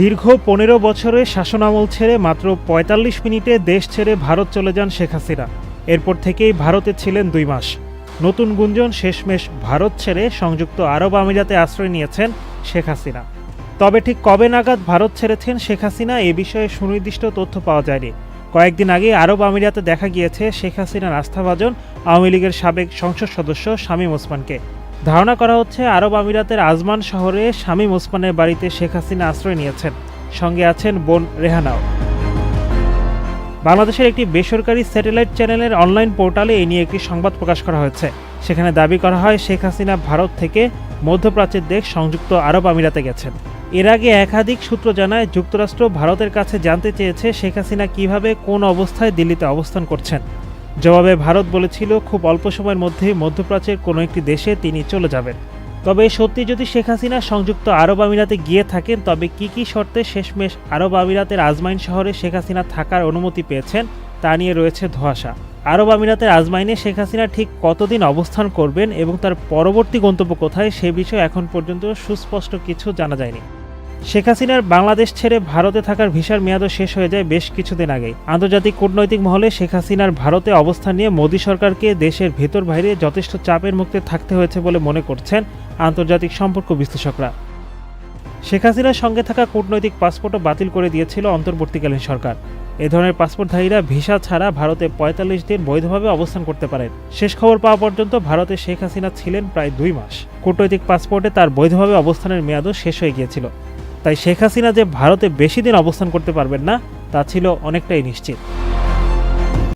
দীর্ঘ পনেরো বছরের শাসনামল ছেড়ে মাত্র ৪৫ মিনিটে দেশ ছেড়ে ভারত চলে যান শেখ হাসিনা। এরপর থেকেই ভারতে ছিলেন দুই মাস। নতুন গুঞ্জন শেষমেশ ভারত ছেড়ে সংযুক্ত আরব আমিরাতে আশ্রয় নিয়েছেন শেখ হাসিনা। তবে ঠিক কবে নাগাদ ভারত ছেড়েছেন শেখ হাসিনা এ বিষয়ে সুনির্দিষ্ট তথ্য পাওয়া যায়নি। কয়েকদিন আগে আরব আমিরাতে দেখা গিয়েছে শেখ হাসিনার আস্থাভাজন আওয়ামী লীগের সাবেক সংসদ সদস্য শামীম ওসমানকে। ধারণা করা হচ্ছে আরব আমিরাতের আজমান শহরে শামীম ওসমানের বাড়িতে শেখ হাসিনা আশ্রয় নিয়েছেন। সঙ্গে আছেন বোন রেহানাও। বাংলাদেশের একটি বেসরকারি স্যাটেলাইট চ্যানেলের অনলাইন পোর্টালে এই নিয়ে একটি সংবাদ প্রকাশ করা হয়েছে। সেখানে দাবি করা হয়, শেখ হাসিনা ভারত থেকে মধ্যপ্রাচ্যের দেশ সংযুক্ত আরব আমিরাতে গেছেন। এর আগে একাধিক সূত্র জানায়, যুক্তরাষ্ট্র ভারতের কাছে জানতে চেয়েছে শেখ হাসিনা কীভাবে কোন অবস্থায় দিল্লিতে অবস্থান করছেন। জবাবে ভারত বলেছিল, খুব অল্প সময়ের মধ্যে মধ্যপ্রাচ্যের কোনো একটি দেশে তিনি চলে যাবেন। তবে সত্যি যদি শেখ হাসিনা সংযুক্ত আরব আমিরাতে গিয়ে থাকেন, তবে কি কি শর্তে শেষমেশ আরব আমিরাতের আজমাইন শহরে শেখ হাসিনা থাকার অনুমতি পেয়েছেন, তা নিয়ে রয়েছে ধোঁয়াশা। আরব আমিরাতের আজমাইনে শেখ হাসিনা ঠিক কতদিন অবস্থান করবেন এবং তার পরবর্তী গন্তব্য কোথায়, সে বিষয়ে এখন পর্যন্ত সুস্পষ্ট কিছু জানা যায়নি। শেখ হাসিনার বাংলাদেশ ছেড়ে ভারতে থাকার ভিসার মেয়াদও শেষ হয়ে যায় বেশ কিছুদিন আগেই আন্তর্জাতিক কূটনৈতিক মহলে শেখ হাসিনার ভারতে অবস্থান নিয়ে মোদী সরকারকে দেশের ভেতর বাইরে যথেষ্ট চাপের মুক্তে থাকতে হয়েছে বলে মনে করছেন আন্তর্জাতিক সম্পর্ক বিশ্লেষকরা। শেখ হাসিনার সঙ্গে থাকা কূটনৈতিক পাসপোর্টও বাতিল করে দিয়েছিল অন্তর্বর্তীকালীন সরকার। এ ধরনের পাসপোর্টধারীরা ভিসা ছাড়া ভারতে পঁয়তাল্লিশ দিন বৈধভাবে অবস্থান করতে পারেন। শেষ খবর পাওয়া পর্যন্ত ভারতে শেখ হাসিনা ছিলেন প্রায় দুই মাস। কূটনৈতিক পাসপোর্টে তার বৈধভাবে অবস্থানের মেয়াদও শেষ হয়ে গিয়েছিল। তাই শেখ হাসিনা যে ভারতে বেশি দিন অবস্থান করতে পারবেন না, তা ছিল অনেকটাই নিশ্চিত।